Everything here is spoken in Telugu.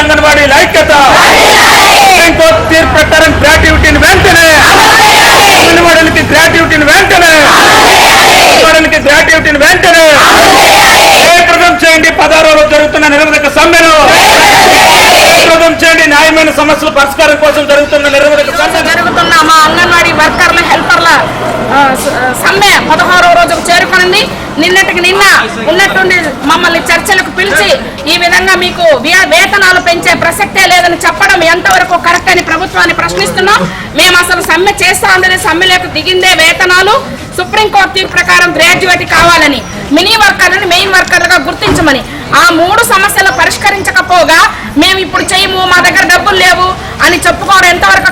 అంగన్వాడీ లైక్యత. సుప్రీంకోర్టు తీర్పు ప్రకారం గ్రాట్యుటీని వెంటనే. అంగన్వాడీలకి గ్రాట్యుటీని వెంటనే. అంగన్వాడీలకి గ్రాట్యుటీని వెంటనే. చేయండి. పదహారు రోజులు జరుగుతున్న నిరవధిక సమ్మెలో. పరిష్కారం కోసం జరుగుతున్న జరుగుతున్న మా అంగన్వాడీ వర్కర్ల హెల్పర్ల సమ్మె పదహారో రోజుకు చేరుకునింది. నిన్నటికి నిన్న ఉన్నట్టుండి మమ్మల్ని చర్చలకు పిలిచి ఈ విధంగా మీకు వే- వేతనాలు పెంచే ప్రసక్తే లేదని చెప్పడం ఎంతవరకు కరెక్ట్ అని ప్రభుత్వాన్ని ప్రశ్నిస్తున్నాం. మేము అసలు సమ్మె చేస్తా ఉండేది సమ్మెలకు దిగిందే వేతనాలు. సుప్రీంకోర్టు తీర్పు ప్రకారం గ్రాడ్యుయేట్ కావాలని మినీ వర్కర్లను మెయిన్ వర్కర్లుగా గుర్తించమని. ఆ మూడు సమస్యలు పరిష్కరించకపోగా మేము ఇప్పుడు చేయము మా దగ్గర డబ్బులు లేవు అని చెప్పుకోవడం ఎంతవరకు